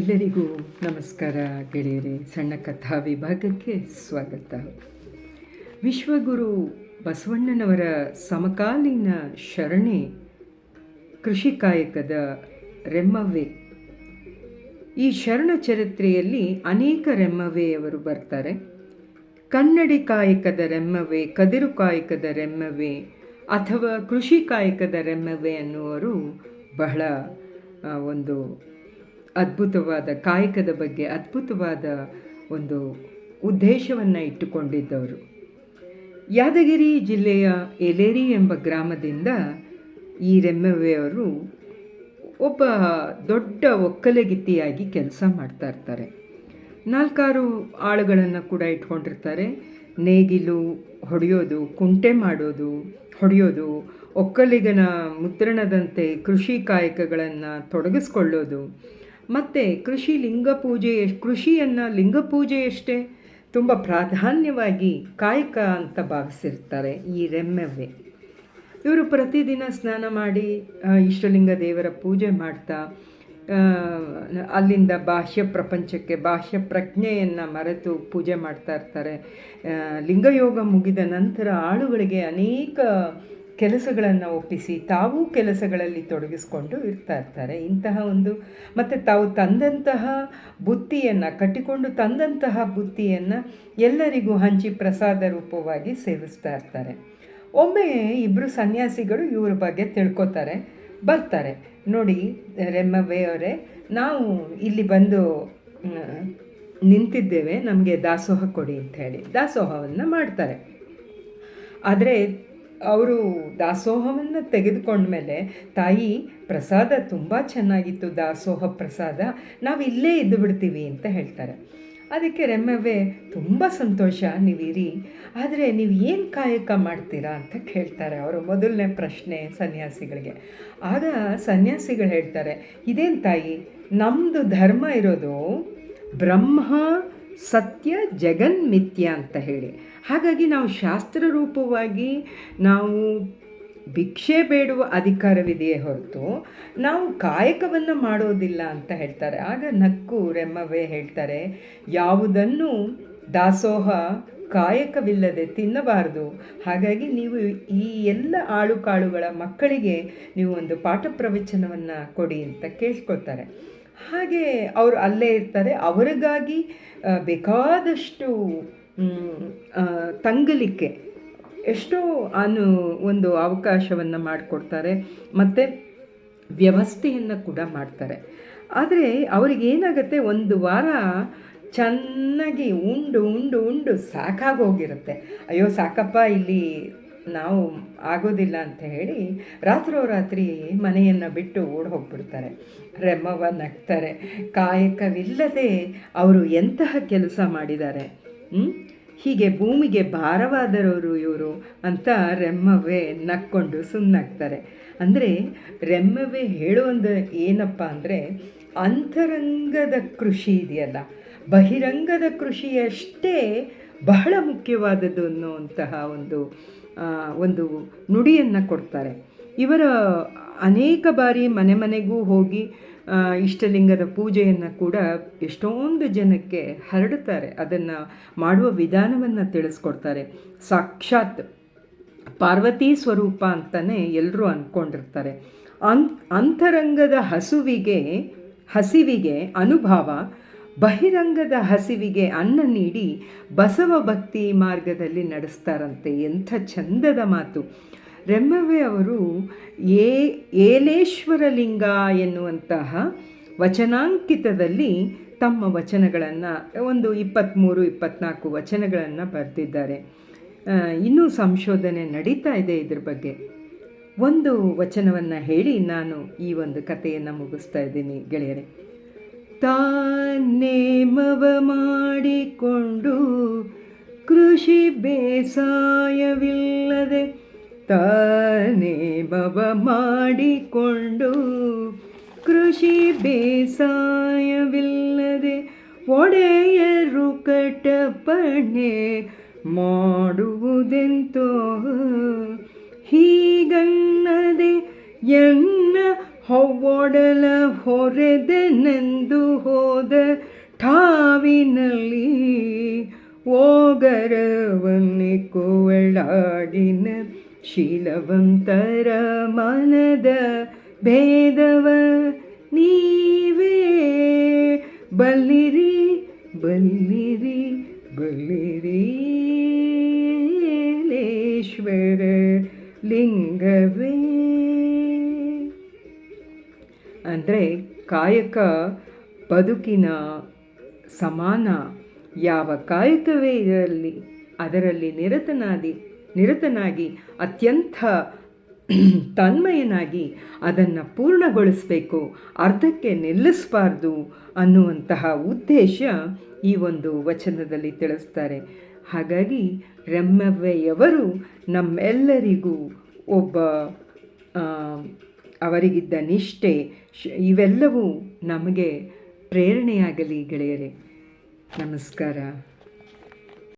ಎಲ್ಲರಿಗೂ ನಮಸ್ಕಾರ ಗೆಳೆಯರೆ, ಸಣ್ಣ ಕಥಾ ವಿಭಾಗಕ್ಕೆ ಸ್ವಾಗತ. ವಿಶ್ವಗುರು ಬಸವಣ್ಣನವರ ಸಮಕಾಲೀನ ಶರಣೆ ಕೃಷಿ ಕಾಯಕದ ರೆಮ್ಮವ್ವೆ. ಈ ಶರಣ ಚರಿತ್ರೆಯಲ್ಲಿ ಅನೇಕ ರೆಮ್ಮವೆಯವರು ಬರ್ತಾರೆ. ಕನ್ನಡಿ ಕಾಯಕದ ರೆಮ್ಮವೆ ಕದಿರು ಕಾಯಕದ ರೆಮ್ಮವೆ ಅಥವಾ ಕೃಷಿ ಕಾಯಕದ ರೆಮ್ಮವೆ ಅನ್ನುವರು ಬಹಳ ಒಂದು ಅದ್ಭುತವಾದ ಕಾಯಕದ ಬಗ್ಗೆ ಅದ್ಭುತವಾದ ಒಂದು ಉದ್ದೇಶವನ್ನು ಇಟ್ಟುಕೊಂಡಿದ್ದವರು. ಯಾದಗಿರಿ ಜಿಲ್ಲೆಯ ಎಲೇರಿ ಎಂಬ ಗ್ರಾಮದಿಂದ ಈ ರೆಮ್ಮವೆಯವರು ಒಬ್ಬ ದೊಡ್ಡ ಒಕ್ಕಲಗಿತ್ತಿಯಾಗಿ ಕೆಲಸ ಮಾಡ್ತಾ ಇರ್ತಾರೆ. ನಾಲ್ಕಾರು ಆಳುಗಳನ್ನು ಕೂಡ ಇಟ್ಕೊಂಡಿರ್ತಾರೆ. ನೇಗಿಲು ಹೊಡೆಯೋದು, ಕುಂಟೆ ಮಾಡೋದು, ಹೊಡೆಯೋದು, ಒಕ್ಕಲಿಗನ ಮುದ್ರಣದಂತೆ ಕೃಷಿ ಕಾಯಕಗಳನ್ನು ತೊಡಗಿಸ್ಕೊಳ್ಳೋದು ಮತ್ತು ಕೃಷಿ ಲಿಂಗ ಪೂಜೆ ಕೃಷಿಯನ್ನು ಲಿಂಗ ಪೂಜೆಯಷ್ಟೇ ತುಂಬ ಪ್ರಾಧಾನ್ಯವಾಗಿ ಕಾಯಕ ಅಂತ ಭಾವಿಸಿರ್ತಾರೆ ಈ ರೆಮ್ಮೆವೆ ಇವರು ಪ್ರತಿದಿನ ಸ್ನಾನ ಮಾಡಿ ಇಷ್ಟಲಿಂಗ ದೇವರ ಪೂಜೆ ಮಾಡ್ತಾ ಅಲ್ಲಿಂದ ಬಾಹ್ಯ ಪ್ರಪಂಚಕ್ಕೆ ಬಾಹ್ಯ ಪ್ರಜ್ಞೆಯನ್ನು ಮರೆತು ಪೂಜೆ ಮಾಡ್ತಾ ಇರ್ತಾರೆ. ಲಿಂಗಯೋಗ ಮುಗಿದ ನಂತರ ಆಳುಗಳಿಗೆ ಅನೇಕ ಕೆಲಸಗಳನ್ನು ಒಪ್ಪಿಸಿ ತಾವೂ ಕೆಲಸಗಳಲ್ಲಿ ತೊಡಗಿಸ್ಕೊಂಡು ಇರ್ತಾ ಇರ್ತಾರೆ. ಇಂತಹ ಒಂದು ಮತ್ತು ತಾವು ತಂದಂತಹ ಬುತ್ತಿಯನ್ನು, ಕಟ್ಟಿಕೊಂಡು ತಂದಂತಹ ಬುತ್ತಿಯನ್ನು ಎಲ್ಲರಿಗೂ ಹಂಚಿ ಪ್ರಸಾದ ರೂಪವಾಗಿ ಸೇವಿಸ್ತಾ ಇರ್ತಾರೆ. ಒಮ್ಮೆ ಇಬ್ಬರು ಸನ್ಯಾಸಿಗಳು ಇವ್ರ ಬಗ್ಗೆ ತಿಳ್ಕೊತಾರೆ, ಬರ್ತಾರೆ. ನೋಡಿ ರೆಮ್ಮವೇ ಅವರೇ, ನಾವು ಇಲ್ಲಿ ಬಂದು ನಿಂತಿದ್ದೇವೆ, ನಮಗೆ ದಾಸೋಹ ಕೊಡಿ ಅಂತ ಹೇಳಿ. ದಾಸೋಹವನ್ನು ಮಾಡ್ತಾರೆ. ಆದರೆ ಅವರು ದಾಸೋಹವನ್ನು ತೆಗೆದುಕೊಂಡ್ಮೇಲೆ ತಾಯಿ ಪ್ರಸಾದ ತುಂಬ ಚೆನ್ನಾಗಿತ್ತು, ದಾಸೋಹ ಪ್ರಸಾದ. ನಾವು ಇಲ್ಲೇ ಇದ್ದು ಬಿಡ್ತೀವಿ ಅಂತ ಹೇಳ್ತಾರೆ. ಅದಕ್ಕೆ ರೆಮ್ಮವ್ವೆ ತುಂಬ ಸಂತೋಷ, ನೀವಿರಿ. ಆದರೆ ನೀವು ಏನು ಕಾಯಕ ಮಾಡ್ತೀರಾ ಅಂತ ಕೇಳ್ತಾರೆ ಅವರು ಮೊದಲನೇ ಪ್ರಶ್ನೆ ಸನ್ಯಾಸಿಗಳಿಗೆ. ಆಗ ಸನ್ಯಾಸಿಗಳು ಹೇಳ್ತಾರೆ, ಇದೇನು ತಾಯಿ? ನಮ್ಮದು ಧರ್ಮ ಇರೋದು ಬ್ರಹ್ಮ ಸತ್ಯ ಜಗನ್ಮಿಥ್ಯ ಅಂತ ಹೇಳಿ. ಹಾಗಾಗಿ ನಾವು ಶಾಸ್ತ್ರ ರೂಪವಾಗಿ ನಾವು ಭಿಕ್ಷೆ ಬೇಡುವ ಅಧಿಕಾರವಿದೆಯೇ ಹೊರತು ನಾವು ಕಾಯಕವನ್ನು ಮಾಡೋದಿಲ್ಲ ಅಂತ ಹೇಳ್ತಾರೆ. ಆಗ ನಕ್ಕು ರೆಮ್ಮವೇ ಹೇಳ್ತಾರೆ, ಯಾವುದನ್ನು ದಾಸೋಹ ಕಾಯಕವಿಲ್ಲದೆ ತಿನ್ನಬಾರದು. ಹಾಗಾಗಿ ನೀವು ಈ ಎಲ್ಲ ಆಳು ಕಾಳುಗಳ ಮಕ್ಕಳಿಗೆ ನೀವು ಒಂದು ಪಾಠ ಪ್ರವಚನವನ್ನು ಕೊಡಿ ಅಂತ ಕೇಳ್ಕೊತಾರೆ ಹಾಗೆ ಅವರು ಅಲ್ಲೇ ಇರ್ತಾರೆ. ಅವರಿಗಾಗಿ ಬೇಕಾದಷ್ಟು ತಂಗಲಿಕ್ಕೆ ಎಷ್ಟೋ ಅನು, ಒಂದು ಅವಕಾಶವನ್ನು ಮಾಡಿಕೊಡ್ತಾರೆ. ಮತ್ತು ವ್ಯವಸ್ಥೆಯನ್ನು ಕೂಡ ಮಾಡ್ತಾರೆ. ಆದರೆ ಅವ್ರಿಗೇನಾಗುತ್ತೆ ಒಂದು ವಾರ ಚೆನ್ನಾಗಿ ಉಂಡು ಉಂಡು ಉಂಡು ಸಾಕಾಗೋಗಿರುತ್ತೆ ಅಯ್ಯೋ, ಸಾಕಪ್ಪ, ಇಲ್ಲಿ ನಾವು ಆಗೋದಿಲ್ಲ ಅಂತ ಹೇಳಿ ರಾತ್ರೋರಾತ್ರಿ ಮನೆಯನ್ನು ಬಿಟ್ಟು ಓಡಿ ಹೋಗ್ಬಿಡ್ತಾರೆ. ರೆಮ್ಮವ ನಗ್ತಾರೆ. ಕಾಯಕವಿಲ್ಲದೆ ಅವರು ಎಂತಹ ಕೆಲಸ ಮಾಡಿದ್ದಾರೆ? ಹೀಗೆ ಭೂಮಿಗೆ ಭಾರವಾದರವರು ಇವರು ಅಂತ ರೆಮ್ಮವೇ ನಕ್ಕೊಂಡು ಸುಮ್ಮನಾಗ್ತಾರೆ ಅಂದರೆ ರೆಮ್ಮವ್ವೆ ಹೇಳುವಂದು ಏನಪ್ಪ ಅಂದರೆ ಅಂತರಂಗದ ಕೃಷಿ ಇದೆಯಲ್ಲ. ಬಹಿರಂಗದ ಕೃಷಿಯಷ್ಟೇ ಬಹಳ ಮುಖ್ಯವಾದದ್ದು ಅನ್ನುವಂತಹ ಒಂದು ಒಂದು ನುಡಿಯನ್ನು ಕೊಡ್ತಾರೆ. ಇವರ ಅನೇಕ ಬಾರಿ ಮನೆ ಮನೆಗೂ ಹೋಗಿ ಇಷ್ಟಲಿಂಗದ ಪೂಜೆಯನ್ನು ಕೂಡ ಎಷ್ಟೊಂದು ಜನಕ್ಕೆ ಹರಡುತ್ತಾರೆ. ಅದನ್ನು ಮಾಡುವ ವಿಧಾನವನ್ನು ತಿಳಿಸ್ಕೊಡ್ತಾರೆ. ಸಾಕ್ಷಾತ್ ಪಾರ್ವತಿ ಸ್ವರೂಪ ಅಂತಲೇ ಎಲ್ಲರೂ ಅಂದ್ಕೊಂಡಿರ್ತಾರೆ ಅನ್ ಅಂತರಂಗದ ಹಸುವಿಗೆ, ಹಸಿವಿಗೆ ಅನುಭವ ಬಹಿರಂಗದ ಹಸಿವಿಗೆ ಅನ್ನ ನೀಡಿ ಬಸವ ಭಕ್ತಿ ಮಾರ್ಗದಲ್ಲಿ ನಡೆಸ್ತಾರಂತೆ. ಎಂಥ ಚಂದದ ಮಾತು. ರೆಮ್ಮವೆ ಅವರು ಏ, ಏಲೇಶ್ವರಲಿಂಗ ಎನ್ನುವಂತಹ ವಚನಾಂಕಿತದಲ್ಲಿ ತಮ್ಮ ವಚನಗಳನ್ನು, ಒಂದು ಇಪ್ಪತ್ತ್ಮೂರು, ಇಪ್ಪತ್ತ್ನಾಲ್ಕು ವಚನಗಳನ್ನು ಬರೆದಿದ್ದಾರೆ. ಇನ್ನೂ ಸಂಶೋಧನೆ ನಡೀತಾ ಇದೆ ಇದ್ರ ಬಗ್ಗೆ. ಒಂದು ವಚನವನ್ನು ಹೇಳಿ ನಾನು ಈ ಒಂದು ಕಥೆಯನ್ನು ಮುಗಿಸ್ತಾ ಇದ್ದೀನಿ ಗೆಳೆಯರೆ. ತಾನೇಮವ ಮಾಡಿಕೊಂಡು ಕೃಷಿ ಬೇಸಾಯವಿಲ್ಲದೆ ತಾನೇಮವ ಮಾಡಿಕೊಂಡು ಕೃಷಿ ಬೇಸಾಯವಿಲ್ಲದೆ ಒಡೆಯರು ಕಟಪಣೆ ಮಾಡುವುದೆಂತೋ ಹೀಗನ್ನದೆ ಎನ್ನ ಹೊವ್ವೊಡಲ ಹೊರೆದೆನೆಂದು ಹೋದ ಠಾವಿನಲ್ಲಿ ಓಗರವನ್ನೆ ಕುವಳಾಡಿನ ಶೀಲವಂತರ ಮನದ ಭೇದವ ನೀವೇ. ಬಲ್ಲಿರಿ ಬಲ್ಲಿರಿ ಬಲ್ಲಿರಿ ಲೇಶ್ವರ ಲಿಂಗವೇ. ಅಂದರೆ ಕಾಯಕ ಬದುಕಿನ ಸಮಾನ. ಯಾವ ಕಾಯಕವೇ ಇರಲಿ, ಅದರಲ್ಲಿ ನಿರತನಾದಿ, ನಿರತನಾಗಿ, ಅತ್ಯಂತ ತನ್ಮಯನಾಗಿ ಅದನ್ನು ಪೂರ್ಣಗೊಳಿಸಬೇಕು, ಅರ್ಧಕ್ಕೆ ನಿಲ್ಲಿಸಬಾರ್ದು ಅನ್ನುವಂತಹ ಉದ್ದೇಶ ಈ ಒಂದು ವಚನದಲ್ಲಿ ತಿಳಿಸ್ತಾರೆ. ಹಾಗಾಗಿ ರೆಮ್ಮವ್ವೆಯವರು ನಮ್ಮೆಲ್ಲರಿಗೂ ಒಬ್ಬ ಅವರಿಗಿದ್ದ ನಿಷ್ಠೆ ಇವೆಲ್ಲವೂ ನಮಗೆ ಪ್ರೇರಣೆಯಾಗಲಿ ಗೆಳೆಯರೇ. ನಮಸ್ಕಾರ.